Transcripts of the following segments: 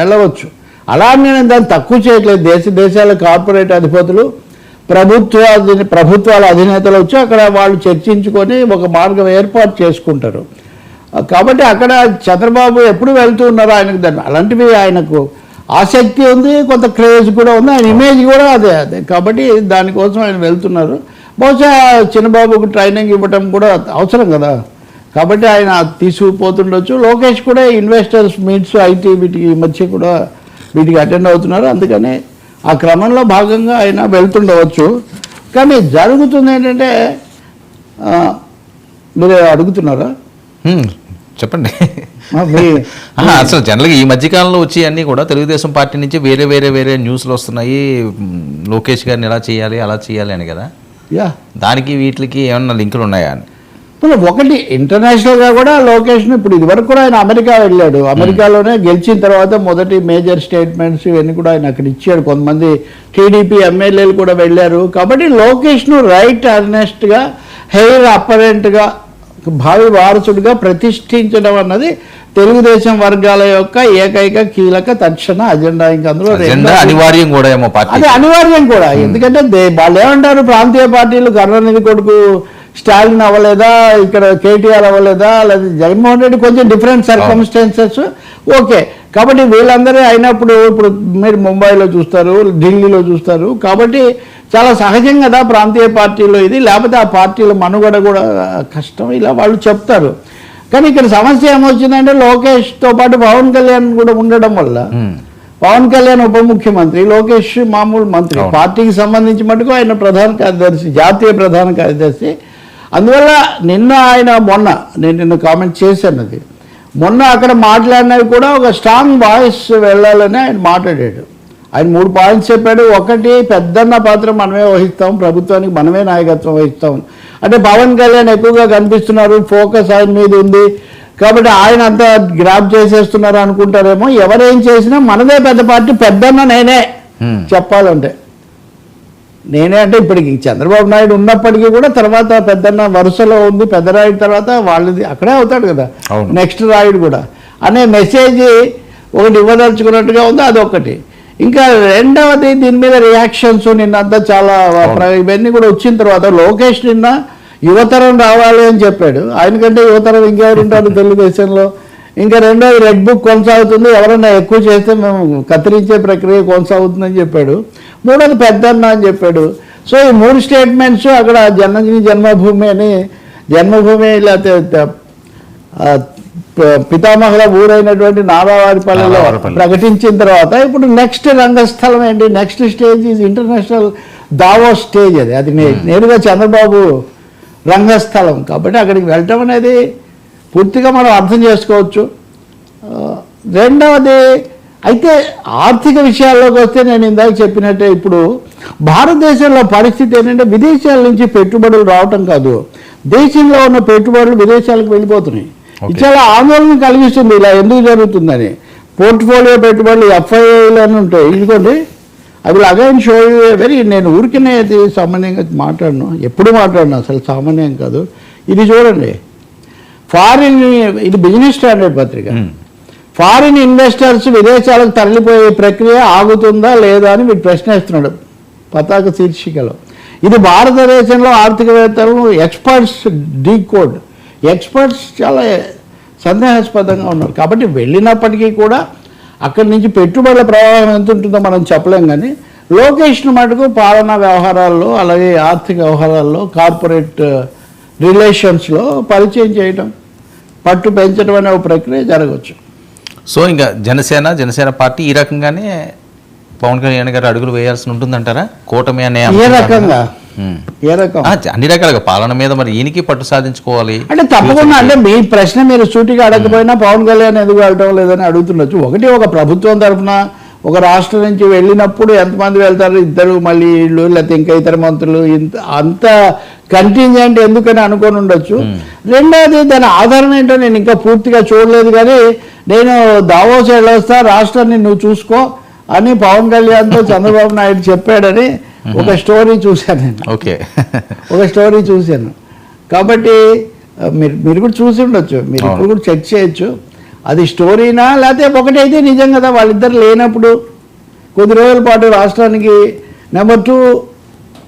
వెళ్ళవచ్చు. అలా నేను దాన్ని తక్కువ చేయట్లేదు. దేశ దేశాల కార్పొరేట్ అధిపతులు ప్రభుత్వ ప్రభుత్వాల అధినేతలు వచ్చి అక్కడ వాళ్ళు చర్చించుకొని ఒక మార్గం ఏర్పాటు చేసుకుంటారు. కాబట్టి అక్కడ చంద్రబాబు ఎప్పుడు వెళ్తూ ఉన్నారు ఆయనకు దాన్ని అలాంటివి ఆయనకు ఆసక్తి ఉంది కొంత క్రేజ్ కూడా ఉంది ఆయన ఇమేజ్ కూడా అదే అదే. కాబట్టి దానికోసం ఆయన వెళ్తున్నారు. బహుశా చిన్నబాబుకు ట్రైనింగ్ ఇవ్వటం కూడా అవసరం కదా? కాబట్టి ఆయన తీసుకుపోతుండొచ్చు. లోకేష్ కూడా ఇన్వెస్టర్స్ మీట్స్ ఐటీ వీటికి మధ్య కూడా వీటికి అటెండ్ అవుతున్నారు. అందుకని ఆ క్రమంలో భాగంగా ఆయన వెళ్తుండవచ్చు. కానీ జరుగుతుంది ఏంటంటే మీరు అడుగుతున్నారా? చెప్పండి. అసలు జనరల్గా ఈ మధ్యకాలంలో వచ్చి అన్నీ కూడా తెలుగుదేశం పార్టీ నుంచి వేరే వేరే వేరే న్యూస్లు వస్తున్నాయి. లోకేష్ గారిని ఎలా చేయాలి అలా చేయాలి అని కదా. యా. దానికి వీటికి ఏమన్నా లింకులు ఉన్నాయా? అని ఇప్పుడు ఒకటి ఇంటర్నేషనల్గా కూడా లొకేషన్ ఇప్పుడు ఇదివరకు కూడా ఆయన అమెరికా వెళ్ళాడు. అమెరికాలోనే గెలిచిన తర్వాత మొదటి మేజర్ స్టేట్మెంట్స్ ఇవన్నీ కూడా ఆయన అక్కడ ఇచ్చాడు. కొంతమంది టీడీపీ ఎమ్మెల్యేలు కూడా వెళ్ళారు. కాబట్టి లోకేష్ను రైట్ అర్నెస్ట్గా హెయిర్ అపరెంట్గా భావి వారసుడిగా ప్రతిష్ఠించడం అన్నది తెలుగుదేశం వర్గాల యొక్క ఏకైక కీలక తక్షణ అజెండా. ఇంకా అందులో అనివార్యం కూడా ఏమో అది అనివార్యం కూడా. ఎందుకంటే వాళ్ళు ఏమంటారు? ప్రాంతీయ పార్టీలు కరుణానిధి కొడుకు స్టాలిన్ అవ్వలేదా ఇక్కడ కేటీఆర్ అవ్వలేదా లేదా జగన్మోహన్ రెడ్డి కొంచెం డిఫరెంట్ సర్కమ్స్టాన్సెస్ ఓకే. కాబట్టి వీళ్ళందరూ అయినప్పుడు ఇప్పుడు మీరు ముంబైలో చూస్తారు ఢిల్లీలో చూస్తారు. కాబట్టి చాలా సహజం కదా ప్రాంతీయ పార్టీలో ఇది లేకపోతే ఆ పార్టీల మనుగడ కూడా కష్టం ఇలా వాళ్ళు చెప్తారు. కానీ ఇక్కడ సమస్య ఏమొచ్చిందంటే లోకేష్తో పాటు పవన్ కళ్యాణ్ కూడా ఉండడం వల్ల. పవన్ కళ్యాణ్ ఉప ముఖ్యమంత్రి లోకేష్ మామూలు మంత్రి. పార్టీకి సంబంధించి మటుకు ఆయన ప్రధాన కార్యదర్శి జాతీయ ప్రధాన కార్యదర్శి. అందువల్ల నిన్న ఆయన మొన్న నేను నిన్న కామెంట్ చేశాను అది. మొన్న అక్కడ మాట్లాడినవి కూడా ఒక స్ట్రాంగ్ వాయిస్ వెళ్ళాలని ఆయన మాట్లాడాడు. ఆయన మూడు పాయింట్స్ చెప్పాడు. ఒకటి పెద్దన్న పాత్ర మనమే వహిస్తాం ప్రభుత్వానికి మనమే నాయకత్వం వహిస్తాం. అంటే పవన్ కళ్యాణ్ ఎక్కువగా కనిపిస్తున్నారు ఫోకస్ ఆయన మీద ఉంది. కాబట్టి ఆయన అంతా గ్రాప్ చేసేస్తున్నారు అనుకుంటారేమో ఎవరేం చేసినా మనదే పెద్ద పార్టీ పెద్దన్న నేనే. చెప్పాలంటే. నేనే అంటే ఇప్పటికి చంద్రబాబు నాయుడు ఉన్నప్పటికీ కూడా తర్వాత పెద్దన్న వరుసలో ఉంది పెద్ద రాయుడు తర్వాత వాళ్ళది అక్కడే అవుతాడు కదా. నెక్స్ట్ రాయుడు కూడా. అనే మెసేజ్ ఒకటి ఇవ్వదలుచుకున్నట్టుగా ఉంది అదొకటి ఇంకా రెండవది దీని మీద రియాక్షన్స్ నిన్నంతా చాలా ఇవన్నీ కూడా వచ్చిన తర్వాత లోకేష్ నిన్న యువతరం రావాలి అని చెప్పాడు. ఆయనకంటే యువతరం ఇంకెవరు ఉంటారు తెలుగుదేశంలో? ఇంకా రెండోది రెడ్ బుక్ కొనసాగుతుంది. ఎవరైనా ఎక్కువ చేస్తే మేము కత్తిరించే ప్రక్రియ కొనసాగుతుందని చెప్పాడు. మూడోది పెద్దన్న అని చెప్పాడు. సో ఈ మూడు స్టేట్మెంట్స్ అక్కడ జన్మజని జన్మభూమి అని జన్మభూమి లేకపోతే పితామహుల ఊరైనటువంటి నారావారిపల్లిలో నారావారిపల్లి. ప్రకటించిన తర్వాత ఇప్పుడు నెక్స్ట్ రంగస్థలం ఏంటి? Next stage is international Davos stage అది. అది నే- నేరుగా చంద్రబాబు రంగస్థలం. కాబట్టి అక్కడికి వెళ్ళటం అనేది పూర్తిగా మనం అర్థం చేసుకోవచ్చు. రెండవది అయితే ఆర్థిక విషయాల్లోకి వస్తే నేను ఇందాక చెప్పినట్టే ఇప్పుడు భారతదేశంలో పరిస్థితి ఏంటంటే విదేశాల నుంచి పెట్టుబడులు రావటం కాదు. దేశంలో ఉన్న పెట్టుబడులు విదేశాలకు వెళ్ళిపోతున్నాయి. చాలా ఆందోళన కలిగిస్తుంది ఇలా ఎందుకు జరుగుతుందని. పోర్ట్ఫోలియో పెట్టుబడులు ఎఫ్ఐఐలు అని ఉంటాయి. ఇదిగోండి. అవి అగైన్ షో వెరీ నేను ఊరికనే అది సామాన్యంగా మాట్లాడను. ఎప్పుడు మాట్లాడను అసలు సామాన్యం కాదు. ఇది చూడండి. ఫారిన్ ఇది బిజినెస్ స్టాండర్డ్ పత్రిక. ఫారిన్ ఇన్వెస్టర్స్ విదేశాలకు తరలిపోయే ప్రక్రియ ఆగుతుందా లేదా అని వీడు ప్రశ్నిస్తున్నాడు. పతాక శీర్షికలో. ఇది భారతదేశంలో ఆర్థికవేత్తలను ఎక్స్పర్ట్స్ డీ కోడ్ ఎక్స్పర్ట్స్ చాలా సందేహాస్పదంగా ఉన్నారు. కాబట్టి వెళ్ళినప్పటికీ కూడా అక్కడి నుంచి పెట్టుబడుల ప్రవాహం ఎంత ఉంటుందో మనం చెప్పలేం కానీ లోకేషన్ మటుకు పాలనా వ్యవహారాల్లో అలాగే ఆర్థిక వ్యవహారాల్లో కార్పొరేట్ రిలేషన్స్లో పరిచయం చేయటం పట్టు పెంచడం అనే ఒక ప్రక్రియ జరగవచ్చు. సో ఇంకా జనసేన జనసేన పార్టీ ఈ రకంగానే పవన్ కళ్యాణ్ గారు అడుగులు వేయాల్సి ఉంటుందంటారా? కూటమి అనే ఏ రకంగా. ఏ రకం? అన్ని రకాలుగా. పాలన మీద మరి ఈయనకి పట్టు సాధించుకోవాలి. అంటే తప్పకుండా అంటే మీ ప్రశ్న మీరు సూటిగా అడగకపోయినా పవన్ కళ్యాణ్ ఎందుకు వెళ్ళటం లేదని అడుగుతుండొచ్చు. ఒకటి ఒక ప్రభుత్వం తరఫున ఒక రాష్ట్రం నుంచి వెళ్ళినప్పుడు ఎంతమంది వెళ్తారు? ఇద్దరు మళ్ళీ వీళ్ళు లేకపోతే ఇంకా ఇతర మంత్రులు ఇంత అంత కంటింజెంట్ ఎందుకని అనుకొని ఉండొచ్చు రెండోది దాని ఆధారం ఏంటో నేను ఇంకా పూర్తిగా చూడలేదు కానీ నేను దావోస్ వెళ్ళొస్తా రాష్ట్రాన్ని నువ్వు చూసుకో అని పవన్ కళ్యాణ్తో చంద్రబాబు నాయుడు చెప్పాడని ఒక స్టోరీ చూశాను నేను. ఓకే. ఒక స్టోరీ చూశాను. కాబట్టి మీరు మీరు కూడా చూసి ఉండొచ్చు. మీరు ఇప్పుడు కూడా చెక్ చేయొచ్చు. అది స్టోరీనా లేకపోతే ఒకటైతే నిజం కదా వాళ్ళిద్దరు లేనప్పుడు కొద్ది రోజుల పాటు రాష్ట్రానికి నెంబర్ టూ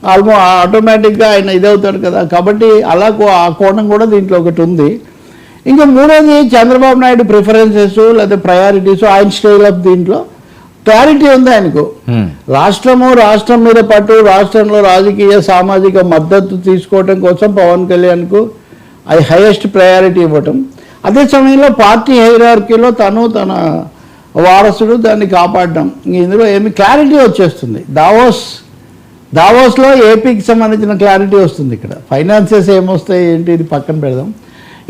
ఆల్మో ఆటోమేటిక్గా ఆయన ఇదవుతాడు కదా. కాబట్టి అలా ఆ కోణం కూడా దీంట్లో ఒకటి ఉంది. ఇంకా మూడోది చంద్రబాబు నాయుడు ప్రిఫరెన్సెస్ లేదా ప్రయారిటీస్ ఆయన స్టైల్ ఆఫ్ దీంట్లో. క్లారిటీ ఉంది ఆయనకు. ఉమ్. రాష్ట్రము రాష్ట్రం మీద పట్టు రాష్ట్రంలో రాజకీయ సామాజిక మద్దతు తీసుకోవడం కోసం పవన్ కళ్యాణ్కు అది హైయెస్ట్ ప్రయారిటీ ఇవ్వటం. అదే సమయంలో పార్టీ హైరార్కీలో తను తన వారసుడు దాన్ని కాపాడడం ఇందులో ఏమి క్లారిటీ వచ్చేస్తుంది. దావోస్ దావోస్లో ఏపీకి సంబంధించిన క్లారిటీ వస్తుంది ఇక్కడ. ఫైనాన్సెస్ ఏమొస్తాయి ఏంటి ఇది పక్కన పెడదాం.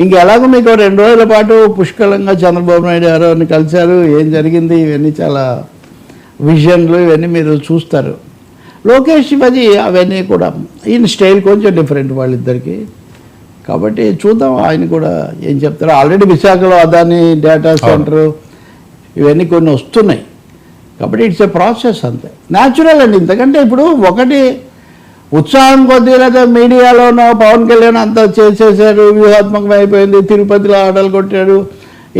ఇంక ఎలాగో మీకు రెండు రోజుల పాటు పుష్కలంగా చంద్రబాబు నాయుడు గారు అని కలిశారు. ఏం జరిగింది? ఇవన్నీ చాలా విజన్లు ఇవన్నీ మీరు చూస్తారు. లోకేష్ అది అవన్నీ కూడా ఈయన స్టైల్ కొంచెం డిఫరెంట్ వాళ్ళిద్దరికి. కాబట్టి చూద్దాం ఆయన కూడా ఏం చెప్తారో. ఆల్రెడీ విశాఖలో అదాని డేటా సెంటర్ ఇవన్నీ కొన్ని వస్తున్నాయి. కాబట్టి ఇట్స్ ఎ ప్రాసెస్ అంతే. న్యాచురల్ అండి. ఇంతకంటే ఇప్పుడు ఒకటి ఉత్సాహం కొద్దిగా లేదా మీడియాలోనో పవన్ కళ్యాణ్ అంతా చేసేసారు వ్యూహాత్మకం అయిపోయింది తిరుపతిలో ఆటలు కొట్టాడు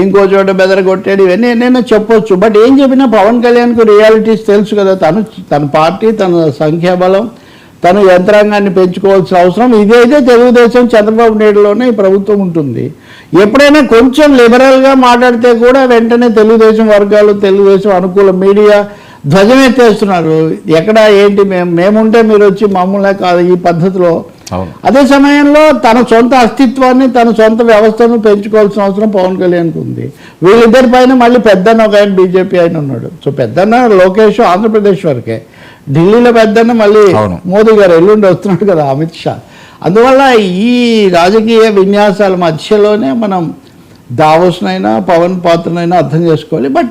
ఇంకో చోట బెదర కొట్టాడు ఇవన్నీ ఎన్నైనా చెప్పొచ్చు. బట్ ఏం చెప్పినా పవన్ కళ్యాణ్కు రియాలిటీస్ తెలుసు కదా తను తన పార్టీ తన సంఖ్యాబలం తన యంత్రాంగాన్ని పెంచుకోవాల్సిన అవసరం. ఇదైతే తెలుగుదేశం చంద్రబాబు నాయుడులోనే ఈ ప్రభుత్వం ఉంటుంది. ఎప్పుడైనా కొంచెం లిబరల్గా మాట్లాడితే కూడా వెంటనే తెలుగుదేశం వర్గాలు తెలుగుదేశం అనుకూల మీడియా ధ్వజం ఎత్తేస్తున్నారు ఎక్కడ ఏంటి? మేము మేముంటే మీరు వచ్చి మమ్మల్నే కాదు ఈ పద్ధతిలో. అదే సమయంలో తన సొంత అస్తిత్వాన్ని తన సొంత వ్యవస్థను పెంచుకోవాల్సిన అవసరం పవన్ కళ్యాణ్కి ఉంది. వీళ్ళిద్దరి పైన మళ్ళీ పెద్దన్న ఒక ఆయన బీజేపీ ఆయన ఉన్నాడు. సో పెద్దన్న లోకేష్ ఆంధ్రప్రదేశ్ వరకే. ఢిల్లీలో పెద్దన్న మళ్ళీ. మోదీ గారు ఎల్లుండి వస్తున్నాడు కదా అమిత్ షా. అందువల్ల ఈ రాజకీయ విన్యాసాల మధ్యలోనే మనం దావోస్నైనా పవన్ పాత్రనైనా అర్థం చేసుకోవాలి. బట్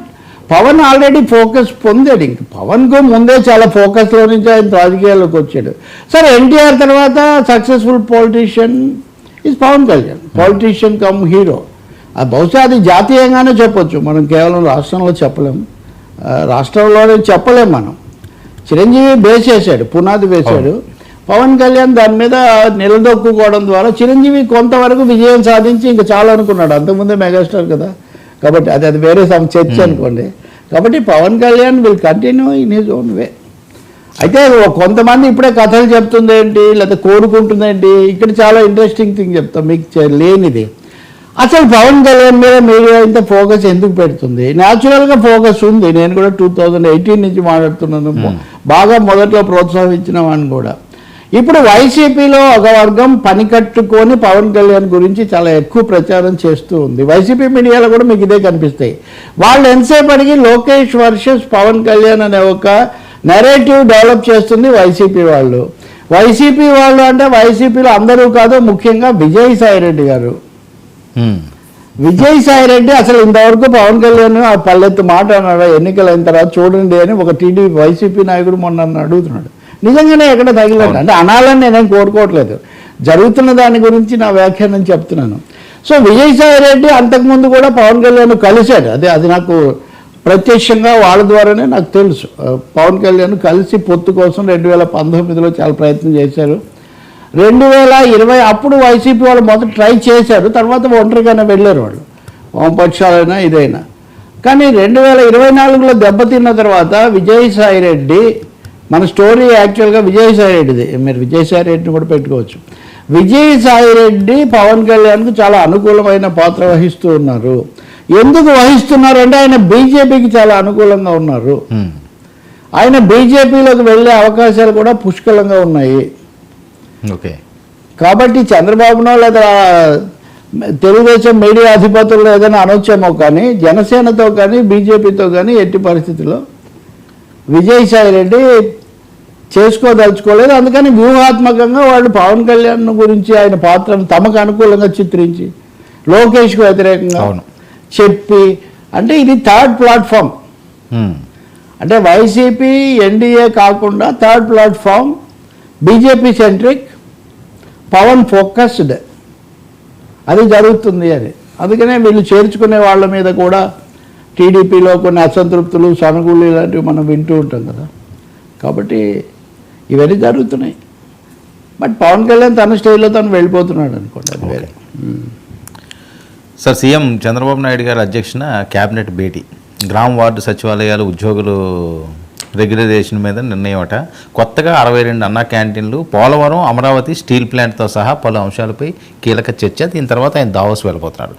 పవన్ ఆల్రెడీ ఫోకస్ పొందాడు. ఇంక పవన్కు ముందే చాలా ఫోకస్లో నుంచి ఆయన రాజకీయాల్లోకి వచ్చాడు. సరే ఎన్టీఆర్ తర్వాత successful politician is Pawan Kalyan. Politician cum hero. అది బహుశా అది జాతీయంగానే చెప్పొచ్చు. మనం కేవలం రాష్ట్రంలో చెప్పలేం. ఆ, రాష్ట్రంలోనే చెప్పలేం మనం. చిరంజీవి బేస్ చేశాడు పునాది వేశాడు. పవన్ కళ్యాణ్ దాని మీద నిలదొక్కుకోవడం ద్వారా చిరంజీవి కొంతవరకు విజయం సాధించి ఇంకా చాలా అనుకున్నాడు అంతకుముందే మెగాస్టార్ కదా. కాబట్టి అది అది వేరే సమ్ చర్చ అనుకోండి. కాబట్టి Pawan Kalyan will continue in his own way అయితే కొంతమంది ఇప్పుడే కథలు చెప్తుంది ఏంటి లేదా కోరుకుంటుంది ఏంటి ఇక్కడ చాలా ఇంట్రెస్టింగ్ థింగ్ చెప్తాం మీకు లేనిది. అసలు పవన్ కళ్యాణ్ మీద మీడియా ఇంత ఫోకస్ ఎందుకు పెడుతుంది? న్యాచురల్గా ఫోకస్ ఉంది. నేను కూడా టూ థౌజండ్ ఎయిటీన్ నుంచి మాట్లాడుతున్నాను. బాగా మొదట్లో ప్రోత్సహించిన వాడిని కూడా. ఇప్పుడు వైసీపీలో ఒక వర్గం పని కట్టుకొని పవన్ కళ్యాణ్ గురించి చాలా ఎక్కువ ప్రచారం చేస్తూ ఉంది. వైసీపీ మీడియాలో కూడా మీకు ఇదే కనిపిస్తాయి. వాళ్ళు ఎంతసేపు అడిగి లోకేష్ వర్సెస్ పవన్ కళ్యాణ్ అనే ఒక నెరేటివ్ డెవలప్ చేస్తుంది వైసీపీ వాళ్ళు. వైసీపీ వాళ్ళు అంటే వైసీపీలో అందరూ కాదు ముఖ్యంగా విజయసాయి రెడ్డి గారు. విజయసాయి రెడ్డి అసలు ఇంతవరకు పవన్ కళ్యాణ్ ఆ పల్లెత్తు మాట అన్నాడు? ఎన్నికలు అయిన తర్వాత చూడండి అని ఒక టీడీపీ వైసీపీ నాయకుడు మొన్న అడుగుతున్నాడు. నిజంగానే ఎక్కడ తగిలేదు అంటే అనాలని నేనేం కోరుకోవట్లేదు. జరుగుతున్న దాని గురించి నా వ్యాఖ్యానం చెప్తున్నాను. సో విజయసాయి రెడ్డి అంతకుముందు కూడా పవన్ కళ్యాణ్ కలిశాడు. అదే అది నాకు ప్రత్యక్షంగా వాళ్ళ ద్వారానే నాకు తెలుసు. పవన్ కళ్యాణ్ కలిసి పొత్తు కోసం రెండు వేల పంతొమ్మిదిలో చాలా ప్రయత్నం చేశారు. రెండు వేల ఇరవై అప్పుడు వైసీపీ వాళ్ళు మొదట ట్రై చేశారు. తర్వాత ఒంటరిగానే వెళ్ళారు వాళ్ళు. వామపక్షాలైనా ఇదైనా. కానీ రెండు వేల ఇరవై నాలుగులో దెబ్బతిన్న తర్వాత విజయసాయి రెడ్డి మన స్టోరీ యాక్చువల్గా విజయసాయి రెడ్డిది మీరు విజయసాయి రెడ్డిని కూడా పెట్టుకోవచ్చు. విజయసాయి రెడ్డి పవన్ కళ్యాణ్కు చాలా అనుకూలమైన పాత్ర వహిస్తూ ఉన్నారు. ఎందుకు వహిస్తున్నారు అంటే ఆయన బీజేపీకి చాలా అనుకూలంగా ఉన్నారు. ఆయన బీజేపీలోకి వెళ్ళే అవకాశాలు కూడా పుష్కలంగా ఉన్నాయి. ఓకే. కాబట్టి చంద్రబాబునో లేదా తెలుగుదేశం మీడియా అధిపతులు ఏదైనా అనొచ్చేమో కానీ జనసేనతో కానీ బీజేపీతో కానీ ఎట్టి పరిస్థితుల్లో విజయసాయి రెడ్డి చేసుకోదలుచుకోలేదు. అందుకని వ్యూహాత్మకంగా వాళ్ళు పవన్ కళ్యాణ్ గురించి ఆయన పాత్రను తమకు అనుకూలంగా చిత్రించి లోకేష్కు వ్యతిరేకంగా అవును. చెప్పి అంటే ఇది థర్డ్ ప్లాట్ఫామ్. అంటే వైసీపీ ఎన్డీఏ కాకుండా third platform BJP centric Pawan focused. అది జరుగుతుంది అది. అందుకనే వీళ్ళు చేర్చుకునే వాళ్ళ మీద కూడా టీడీపీలో కొన్ని అసంతృప్తులు సనుగులు ఇలాంటివి మనం వింటూ ఉంటాం కదా. కాబట్టి ఇవన్నీ జరుగుతున్నాయి. బట్ పవన్ కళ్యాణ్ తన స్టేజ్లో తను వెళ్ళిపోతున్నాడు అనుకోండి అది వేరే. సార్ సీఎం చంద్రబాబు నాయుడు గారి అధ్యక్షన క్యాబినెట్ భేటీ. గ్రామ వార్డు సచివాలయాలు ఉద్యోగులు రెగ్యులరైజేషన్ మీద నిర్ణయం అట కొత్తగా అరవై రెండు అన్నా క్యాంటీన్లు పోలవరం అమరావతి స్టీల్ ప్లాంట్తో సహా పలు అంశాలపై కీలక చర్చ. దీని తర్వాత ఆయన దావోస్ వెళ్ళిపోతున్నాడు